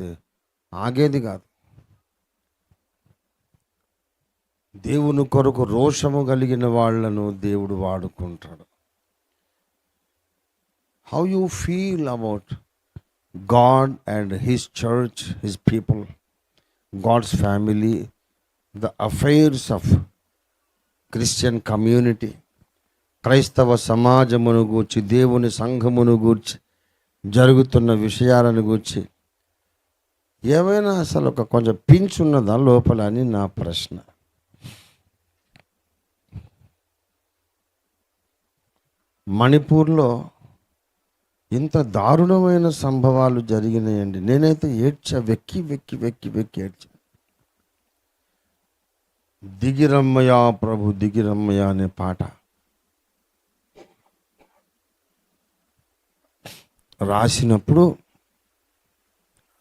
లేకపోతే ఆగేది కాదు. దేవుని కొరకు రోషము కలిగిన వాళ్ళను దేవుడు వాడుకుంటాడు. How you feel about God and his church his people God's family the affairs of Christian community క్రైస్తవ సమాజమును గూర్చి దేవుని సంఘమును గూర్చి జరుగుతున్న విషయాలను గూర్చి ఏమైనా అసలు ఒక కొంచెం పించున్నదా లోపల అని నా ప్రశ్న. మణిపూర్లో ఇంత దారుణమైన సంభవాలు జరిగినాయండి. నేనైతే ఏడ్చా వెక్కి వెక్కి వెక్కి వెక్కి ఏడ్చా. దిగిరమ్మయా ప్రభు దిగిరమ్మయా అనే పాట. రాసినప్పుడు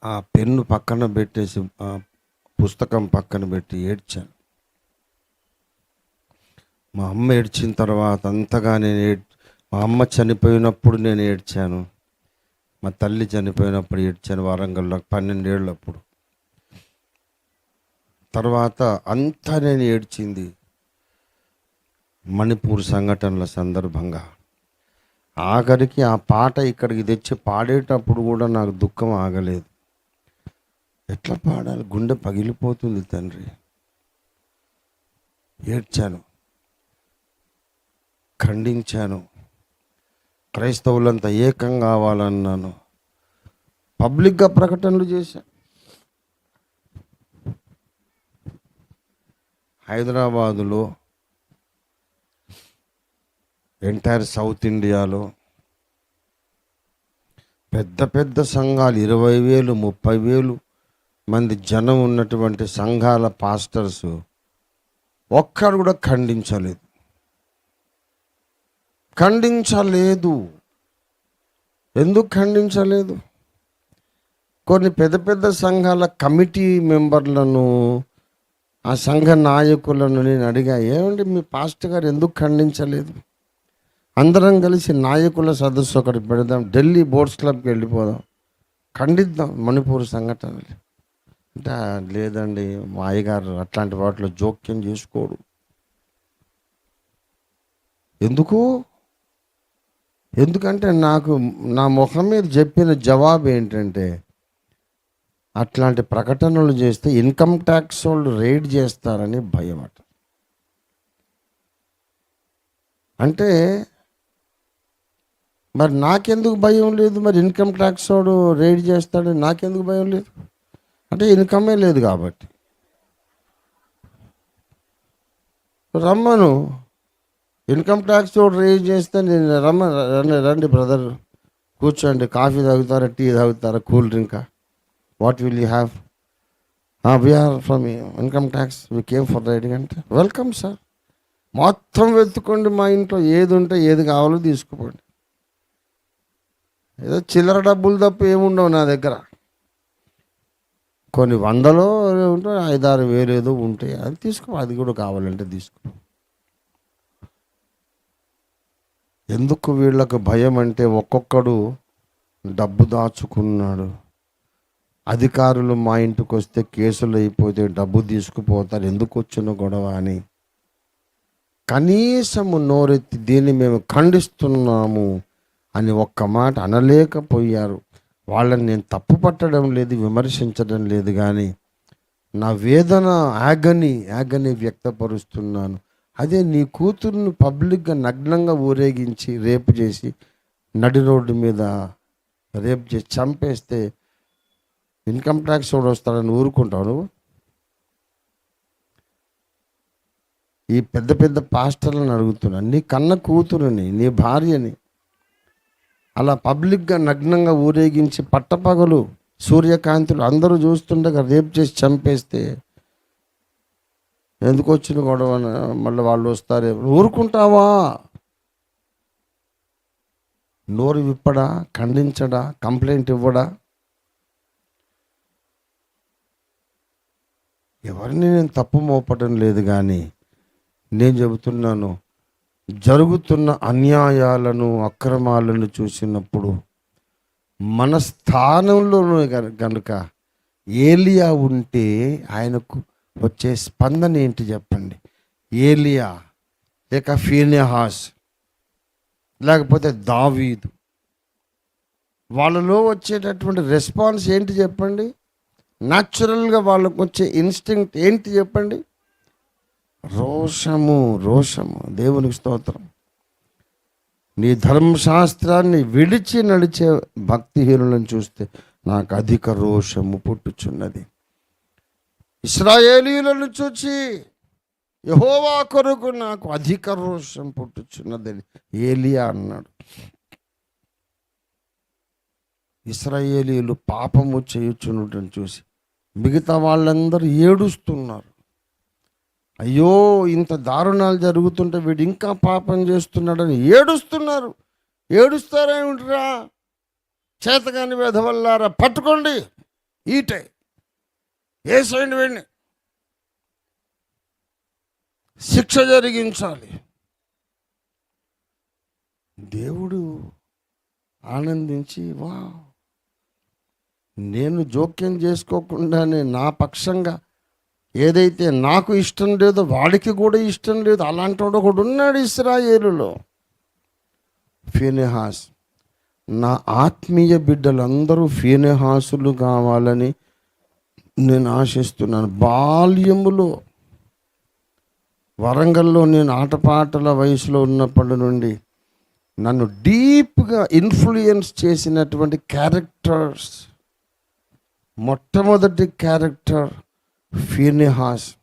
ఆ పెన్ను పక్కన పెట్టేసి ఆ పుస్తకం పక్కన పెట్టి ఏడ్చాను. మా అమ్మ ఏడ్చిన తర్వాత అంతగా నేను ఏడ్ మా అమ్మ చనిపోయినప్పుడు నేను ఏడ్చాను. మా తల్లి చనిపోయినప్పుడు ఏడ్చాను వరంగల్లో పన్నెండేళ్ళప్పుడు తర్వాత అంతా నేను ఏడ్చింది మణిపూర్ సంఘటనల సందర్భంగా. ఆఖరికి ఆ పాట ఇక్కడికి తెచ్చి పాడేటప్పుడు కూడా నాకు దుఃఖం ఆగలేదు. ఎట్లా పాడాలి? గుండె పగిలిపోతుంది తండ్రి. ఏడ్చాను. ఖండించాను. క్రైస్తవులంతా ఏకం కావాలన్నాను. పబ్లిక్గా ప్రకటనలు చేశాను హైదరాబాదులో ఎంటైర్ సౌత్ ఇండియాలో పెద్ద పెద్ద సంఘాలు ఇరవై వేలు ముప్పై వేలు మంది జనం ఉన్నటువంటి సంఘాల పాస్టర్స్ ఒక్కరు కూడా ఖండించలేదు. ఖండించలేదు. ఎందుకు ఖండించలేదు? కొన్ని పెద్ద పెద్ద సంఘాల కమిటీ మెంబర్లను ఆ సంఘ నాయకులను నేను అడిగా ఏమండి మీ పాస్టర్ గారు ఎందుకు ఖండించలేదు? అందరం కలిసి నాయకుల సదస్సు ఒకటి పెడదాం ఢిల్లీ బోర్డ్స్ క్లబ్కి వెళ్ళిపోదాం ఖండిద్దాం మణిపూర్ సంఘటనలు అంటే లేదండి మా అయ్యగారు అట్లాంటి వాటిలో జోక్యం చేసుకోడు. ఎందుకు? ఎందుకంటే నాకు నా ముఖం మీద చెప్పిన జవాబు ఏంటంటే అట్లాంటి ప్రకటనలు చేస్తే ఇన్కమ్ ట్యాక్స్ వాళ్ళు రైడ్ చేస్తారని భయం అట. అంటే మరి నాకెందుకు భయం లేదు? మరి ఇన్కమ్ ట్యాక్స్ వాడు రైడ్ చేస్తాడని నాకెందుకు భయం లేదు? అంటే ఇన్కమే లేదు కాబట్టి. రమ్మను. ఇన్కమ్ ట్యాక్స్ వాడు రేజ్ చేస్తే నేను రమ్మ రండి రండి బ్రదర్. కూర్చోండి. కాఫీ తాగుతారా టీ తాగుతారా cool డ్రింకా what will you have we are from income tax. We came for raiding అంటే వెల్కమ్ సార్ మొత్తం వెతుక్కోండి మా ఇంట్లో. ఏది ఉంటే ఏది కావాలో తీసుకుపోండి. ఏదో చిల్లర డబ్బులు తప్ప ఏముండవు నా దగ్గర. కొన్ని వందలో ఉంటాయి ఐదారు వేలు ఏదో ఉంటాయి. అది తీసుకో అది కూడా కావాలంటే తీసుకో. ఎందుకు వీళ్ళకు భయం అంటే ఒక్కొక్కడు డబ్బు దాచుకున్నాడు. అధికారులు మా ఇంటికి వస్తే కేసులు అయిపోతే డబ్బు తీసుకుపోతారు. ఎందుకు వచ్చిన గొడవ అని. కనీసము నోరెత్తి దీన్ని మేము ఖండిస్తున్నాము అని ఒక్క మాట అనలేకపోయారు. వాళ్ళని నేను తప్పు పట్టడం లేదు విమర్శించడం లేదు కానీ నా వేదన యాగని యాగని వ్యక్తపరుస్తున్నాను. అదే నీ కూతుర్ని పబ్లిక్గా నగ్నంగా ఊరేగించి రేపు చేసి నడి రోడ్డు మీద రేపు చేసి చంపేస్తే ఇన్కమ్ ట్యాక్స్ వాడు వస్తాడని ఊరుకుంటావు నువ్వు? ఈ పెద్ద పెద్ద పాస్టర్లను అడుగుతున్నా నీ కన్న కూతురుని నీ భార్యని అలా పబ్లిక్గా నగ్నంగా ఊరేగించి పట్టపగలు సూర్యకాంతులు అందరూ చూస్తుండగా రేపు చేసి చంపేస్తే ఎందుకు వచ్చిన గొడవ మళ్ళీ వాళ్ళు వస్తారే. ఊరుకుంటావా? నోరు విప్పడా? ఖండించడా? కంప్లైంట్ ఇవ్వడా? ఎవరిని నేను తప్పు మోపడం లేదు కానీ నేను చెబుతున్నాను జరుగుతున్న అన్యాయాలను అక్రమాలను చూసినప్పుడు మన స్థానంలో కనుక ఏలియా ఉంటే ఆయనకు వచ్చే స్పందన ఏంటి చెప్పండి? ఏలియా లేక ఫీనెహాస్ లేకపోతే దావీదు. వాళ్ళలో వచ్చేటటువంటి రెస్పాన్స్ ఏంటి చెప్పండి? న్యాచురల్గా వాళ్ళకు వచ్చే ఇన్స్టింక్ట్ ఏంటి చెప్పండి? రోషము రోషము. దేవునికి స్తోత్రం. నీ ధర్మశాస్త్రాన్ని విడిచి నడిచే భక్తిహీనులను చూస్తే నాకు అధిక రోషము పుట్టుచున్నది. ఇస్రాయేలీలను చూచి యహోవా కొరకు నాకు అధిక రోషం పుట్టుచున్నదని ఏలియా అన్నాడు. ఇస్రాయేలీలు పాపము చేయుచున్నటం చూసి మిగతా వాళ్ళందరూ ఏడుస్తున్నారు. అయ్యో ఇంత దారుణాలు జరుగుతుంటే వీడు ఇంకా పాపం చేస్తున్నాడని ఏడుస్తున్నారు. ఏడుస్తారేమిట్రా చేతగాని వెధవల్లారా పట్టుకోండి. ఈటే. వేసేయండి వీడిని. శిక్ష జరిగించాలి. దేవుడు ఆనందించి వా నేను జోక్యం చేసుకోకుండానే నా పక్షంగా ఏదైతే నాకు ఇష్టం లేదో వాడికి కూడా ఇష్టం లేదు అలాంటి వాడు ఒకడు ఉన్నాడు ఇస్రాయేలులో. ఫీనెహాస్ నా ఆత్మీయ బిడ్డలందరూ ఫీనెహాసులు కావాలని నేను ఆశిస్తున్నాను. బాల్యములో వరంగల్లో నేను ఆటపాటల వయసులో ఉన్నప్పటి నుండి నన్ను డీప్గా ఇన్ఫ్లుయెన్స్ చేసినటువంటి క్యారెక్టర్స్ మొట్టమొదటి క్యారెక్టర్ ఫీర్నిహాస్.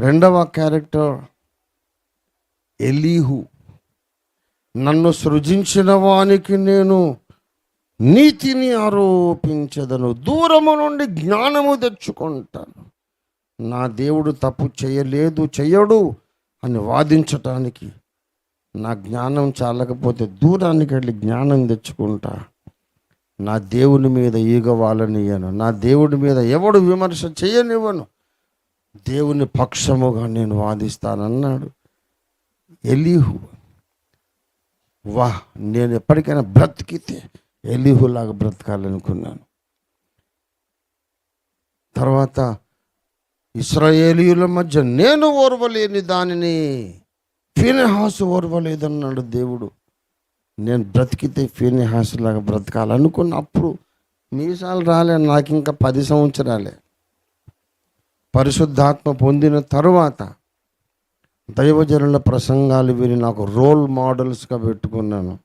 రెండవ క్యారెక్టర్ ఎలీహు. నన్ను సృజించిన వానికి నేను నీతిని ఆరోపించదను. దూరము నుండి జ్ఞానము తెచ్చుకుంటాను. నా దేవుడు తప్పు చేయలేదు చేయడు అని వాదించటానికి నా జ్ఞానం చాలకపోతే దూరానికి వెళ్ళి జ్ఞానం తెచ్చుకుంటా. నా దేవుని మీద ఈగ వాళ్ళనియను నా దేవుడి మీద ఎవడు విమర్శ చేయనివ్వను. దేవుని పక్షముగా నేను వాదిస్తానన్నాడు ఎలీహు. వా నేను ఎప్పటికైనా బ్రతికితే ఎలీహులాగా బ్రతకాలనుకున్నాను. తర్వాత ఇస్రాయేలీయుల మధ్య నేను ఓర్వలేని దానిని ఫినహాసు ఓర్వలేదన్నాడు దేవుడు. నేను బ్రతికితే ఫీనెహాసు లాగా బ్రతకాలనుకున్నప్పుడు మీసాలు రాలే నాకు ఇంకా పది సంవత్సరాలే. పరిశుద్ధాత్మ పొందిన తరువాత దైవజనుల ప్రసంగాలు విని నాకు రోల్ మోడల్స్గా పెట్టుకున్నాను.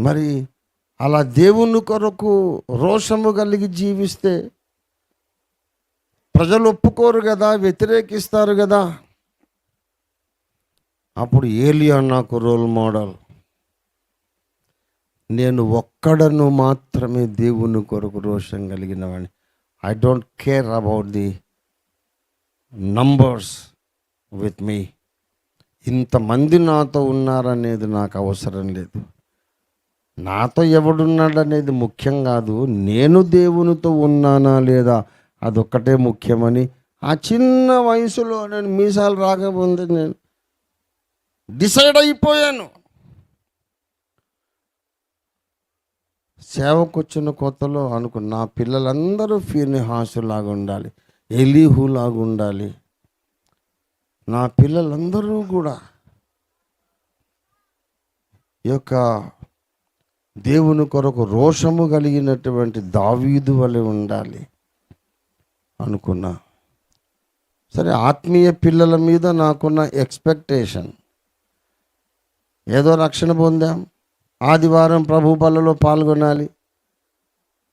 మరి అలా దేవుని కొరకు రోషము కలిగి జీవిస్తే ప్రజలు ఒప్పుకోరు కదా వ్యతిరేకిస్తారు కదా? అప్పుడు ఏలియా నాకు రోల్ మోడల్. నేను ఒక్కడను మాత్రమే దేవుని కొరకు రోషం కలిగిన వాడిని I don't care about the numbers with me ఇంతమంది నాతో ఉన్నారనేది నాకు అవసరం లేదు. నాతో ఎవడున్నాడనేది ముఖ్యం కాదు. నేను దేవునితో ఉన్నానా లేదా అదొక్కటే ముఖ్యమని ఆ చిన్న వయసులో నేను మీసాలు రాకముందే నేను డిసైడ్ అయిపోయాను. సేవకు వచ్చిన కొత్తలో అనుకున్న నా పిల్లలందరూ ఫీనిహాసులాగా ఉండాలి ఎలీహులాగా ఉండాలి. నా పిల్లలందరూ కూడా ఈ యొక్క దేవుని కొరకు రోషము కలిగినటువంటి దావీదు వలె ఉండాలి అనుకున్నా. సరే ఆత్మీయ పిల్లల మీద నాకున్న ఎక్స్పెక్టేషన్ ఏదో రక్షణ పొందాం. ఆదివారం ప్రభు బలలో పాల్గొనాలి.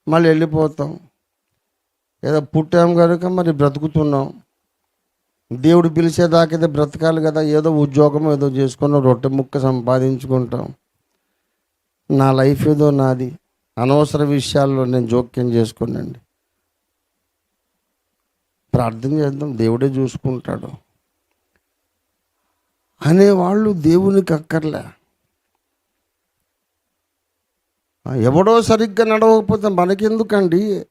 మళ్ళీ వెళ్ళిపోతాం. ఏదో పుట్టాం కనుక మరి బ్రతుకుతున్నాం. దేవుడు పిలిచేదాకైతే బ్రతకాలి కదా. ఏదో ఉద్యోగం ఏదో చేసుకుని రొట్టె ముక్క సంపాదించుకుంటాం. నా లైఫ్ ఏదో నాది. అనవసర విషయాల్లో నేను జోక్యం చేసుకున్నాండి ప్రార్థన చేద్దాం. దేవుడే చూసుకుంటాడు. అనేవాళ్ళు దేవునికి అక్కర్లే. ఎవడో సరిగ్గా నడవకపోతే మనకెందుకండి?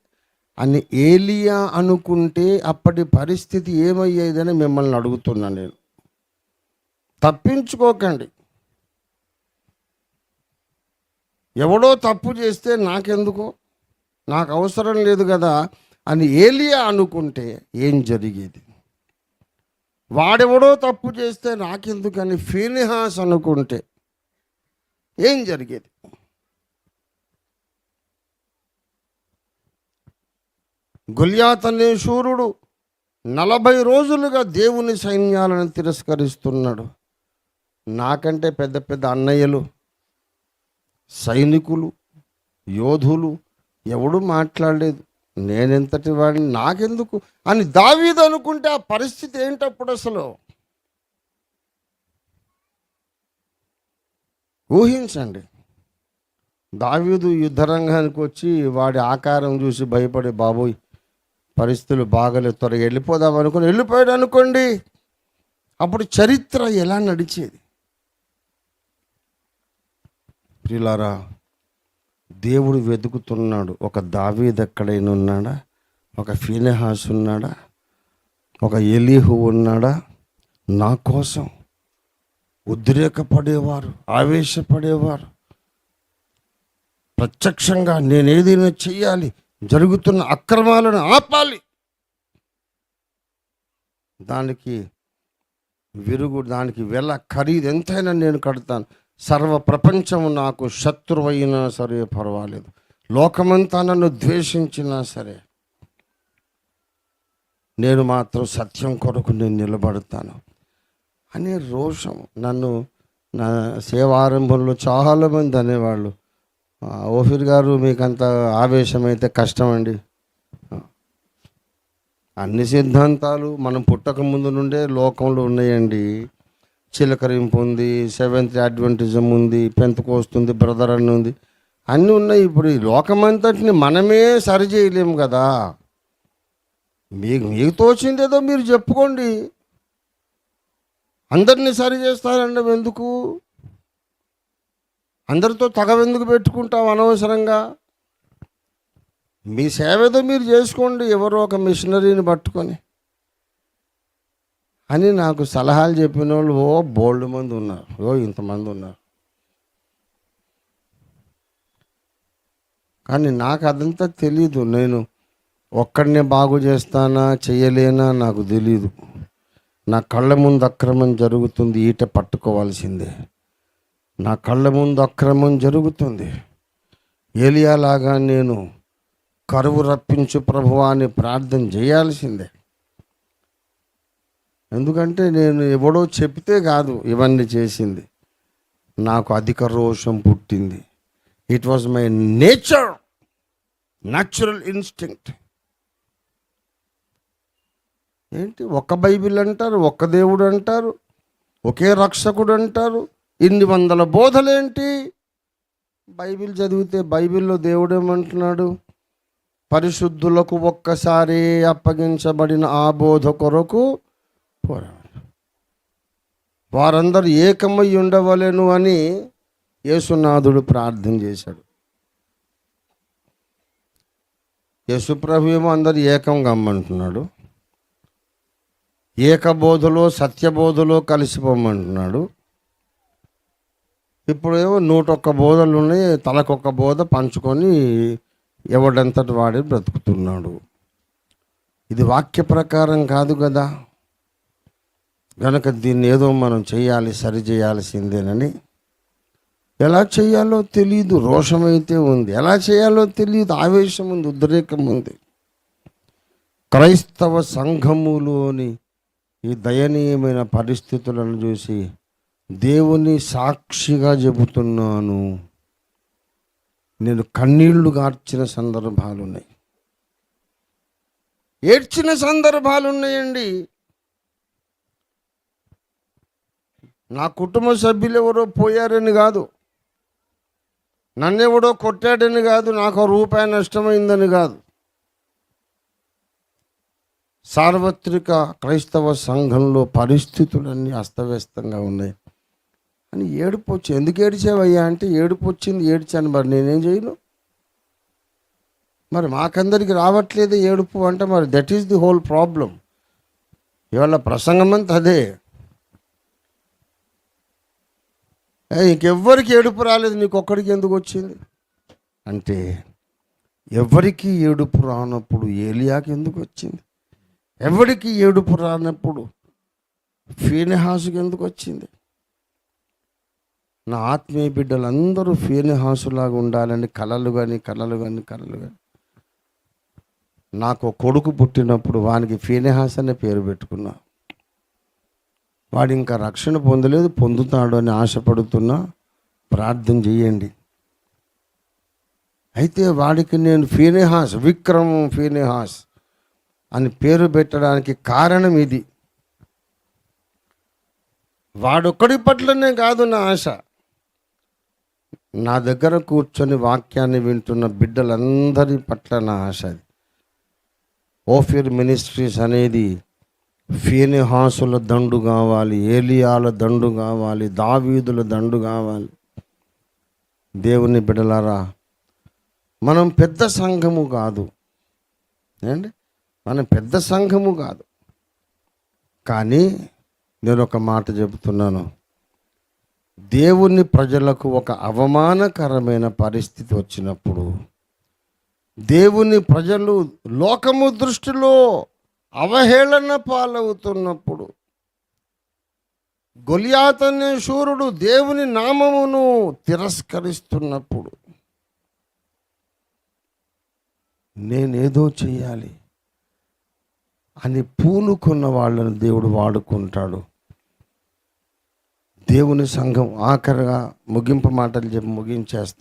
అని ఏలియా అనుకుంటే అప్పటి పరిస్థితి ఏమయ్యేదని మిమ్మల్ని అడుగుతున్నా నేను. తప్పించుకోకండి. ఎవడో తప్పు చేస్తే నాకెందుకు? నాకు అవసరం లేదు కదా అని ఏలియా అనుకుంటే ఏం జరిగేది? వాడెవడో తప్పు చేస్తే నాకెందుకని ఫీనిహాస్ అనుకుంటే ఏం జరిగేది? గుల్యాత్ అనే శూరుడు నలభై రోజులుగా దేవుని సైన్యాలను తిరస్కరిస్తున్నాడు. నాకంటే పెద్ద పెద్ద అన్నయ్యలు సైనికులు యోధులు ఎవడు మాట్లాడలేదు. నేనెంతటి వాడిని? నాకెందుకు? అని దావీదు అనుకుంటే ఆ పరిస్థితి ఏంటప్పుడు అసలు? ఊహించండి. దావీదు యుద్ధరంగానికి వచ్చి వాడి ఆకారం చూసి భయపడి బాబోయ్ పరిస్థితులు బాగలేదు త్వరగా వెళ్ళిపోదాం అనుకుని వెళ్ళిపోయాడు అనుకోండి. అప్పుడు చరిత్ర ఎలా నడిచేది? ప్రిలారా దేవుడు వెతుకుతున్నాడు. ఒక దావీద్ ఎక్కడైనా ఉన్నాడా? ఒక ఫీనెహాస్ ఉన్నాడా? ఒక ఎలీహు ఉన్నాడా? నా కోసం ఉద్రేకపడేవారు ఆవేశపడేవారు. ప్రత్యక్షంగా నేను ఏదైనా చెయ్యాలి జరుగుతున్న అక్రమాలను ఆపాలి. దానికి విరుగు దానికి వెల ఖరీదు ఎంతైనా నేను కడతాను. సర్వ ప్రపంచం నాకు శత్రువైనా సరే పర్వాలేదు. లోకమంతా నన్ను ద్వేషించినా సరే నేను మాత్రం సత్యం కొరకు నేను నిలబడతాను. అనే రోషం నన్ను నా సేవారంభంలో చాలామంది అనేవాళ్ళు ఓఫిర్ ఓఫీర్ గారు మీకు అంత ఆవేశమైతే కష్టం అండి అన్ని సిద్ధాంతాలు మనం పుట్టక ముందు నుండే లోకంలో ఉన్నాయండి. చిలకరింపు ఉంది సెవెంత్ అడ్వెంటిజం ఉంది పెంతకోస్తుంది బ్రదర్ అని ఉంది. అన్నీ ఉన్నాయి. ఇప్పుడు ఈ లోకమంతటిని మనమే సరి చేయలేము కదా. మీకు మీకు తోచింది ఏదో మీరు చెప్పుకోండి. అందరినీ సరి చేస్తారండి ఎందుకు? అందరితో తగవెందుకు పెట్టుకుంటాం అనవసరంగా? మీ సేవ ఏదో మీరు చేసుకోండి ఎవరో ఒక మిషనరీని పట్టుకొని. అని నాకు సలహాలు చెప్పిన వాళ్ళు ఓ బోల్డ్ మంది ఉన్నారు. ఓ ఇంతమంది ఉన్నారు. కానీ నాకు అదంతా తెలీదు. నేను ఒక్కడనే బాగు చేస్తానా చేయలేనా నాకు తెలీదు. నా కళ్ళ ముందు అక్రమం జరుగుతుంది ఈట పట్టుకోవాల్సిందే. నా కళ్ళ ముందు అక్రమం జరుగుతుంది. ఏలియాలాగా నేను కరువు రప్పించు ప్రభువా అని ప్రార్థన చేయాల్సిందే. ఎందుకంటే నేను ఎవడో చెప్తే కాదు ఇవన్నీ చేసింది. నాకు అధిక రోషం పుట్టింది. It was my nature natural instinct ఏంటి? ఒక బైబిల్ అంటారు ఒక దేవుడు అంటారు ఒకే రక్షకుడు అంటారు. ఇన్ని వందల బోధలేంటి? బైబిల్ చదివితే బైబిల్లో దేవుడు ఏమంటున్నాడు పరిశుద్ధులకు ఒక్కసారి అప్పగించబడిన ఆ బోధ కొరకు పోరాడు. వారందరూ ఏకమై ఉండవలేను అని యేసునాథుడు ప్రార్థన చేశాడు. యశుప్రభు ఏమో అందరు ఏకం గమ్మంటున్నాడు. ఏకబోధలో సత్యబోధలో కలిసిపోమంటున్నాడు. ఇప్పుడేమో నూట ఒక్క బోధలు ఉన్నాయి తలకొక్క బోధ పంచుకొని ఎవడంతటి వాడి బ్రతుకుతున్నాడు. ఇది వాక్య ప్రకారం కాదు కదా. కనుక దీన్ని ఏదో మనం చేయాలి సరి చేయాల్సిందేనని. ఎలా చేయాలో తెలియదు రోషమైతే ఉంది. ఎలా చేయాలో తెలియదు ఆవేశం ఉంది ఉద్రేకం ఉంది. క్రైస్తవ సంఘములోని ఈ దయనీయమైన పరిస్థితులను చూసి దేవుని సాక్షిగా చెబుతున్నాను. నేను కన్నీళ్ళు గార్చిన సందర్భాలు ఉన్నాయి ఏడ్చిన సందర్భాలు ఉన్నాయండి నా కుటుంబ సభ్యులు ఎవరో పోయారని కాదు. నన్నెవడో కొట్టాడని కాదు నాకు రూపాయి నష్టమైందని కాదు. సార్వత్రిక క్రైస్తవ సంఘంలో పరిస్థితులన్నీ అస్తవ్యస్తంగా ఉన్నాయి. అని ఏడుపు వచ్చి ఎందుకు ఏడిచావయ్యా? అంటే ఏడుపు వచ్చింది ఏడిచాను మరి నేనేం చేయను? మరి మాకందరికి రావట్లేదు ఏడుపు అంటే మరి that is the whole problem ఇవాళ ప్రసంగం అంతా అదే ఏ, ఇంకెవ్వరికి ఏడుపు రాలేదు నీకు ఒక్కడికి ఎందుకు వచ్చింది? అంటే ఎవరికి ఏడుపు రానప్పుడు ఏలియాకి ఎందుకు వచ్చింది? ఎవరికి ఏడుపు రానప్పుడు ఫీనెహాసుకి ఎందుకు వచ్చింది? నా ఆత్మీయ బిడ్డలందరూ ఫీనెహాసులాగా ఉండాలని కలలు కానీ కలలు కానీ కలలు కానీ నాకు కొడుకు పుట్టినప్పుడు వానికి ఫీనెహాస్ అనే పేరు పెట్టుకున్నాను వాడు ఇంకా రక్షణ పొందలేదు పొందుతాడు అని ఆశపడుతున్నా ప్రార్థన చేయండి. అయితే వాడికి నేను ఫీనేహాస్ విక్రమ్ ఫీనేహాస్ అని పేరు పెట్టడానికి కారణం ఇది. వాడొక్కడి పట్లనే కాదు నా ఆశ. నా దగ్గర కూర్చొని వాక్యాన్ని వింటున్న బిడ్డలందరి పట్ల నా ఆశ అది. ఓఫిర్ మినిస్ట్రీస్ అనేది ఫీనిహాసుల దండు కావాలి ఏలియాల దండు కావాలి దావీదుల దండు కావాలి. దేవుని బిడలారా మనం పెద్ద సంఘము కాదు. ఏంటి? మనం పెద్ద సంఘము కాదు. కానీ నేను ఒక మాట చెబుతున్నాను. దేవుని ప్రజలకు ఒక అవమానకరమైన పరిస్థితి వచ్చినప్పుడు దేవుని ప్రజలు లోకము దృష్టిలో అవహేళన పాలవుతున్నప్పుడు గొలియాతనే శూరుడు దేవుని నామమును తిరస్కరిస్తున్నప్పుడు నేనేదో చేయాలి అని పూనుకున్న వాళ్ళని దేవుడు వాడుకుంటాడు. దేవుని సంఘం ఆఖరిగా ముగింపు మాటలు చెప్పి ముగించేస్తాం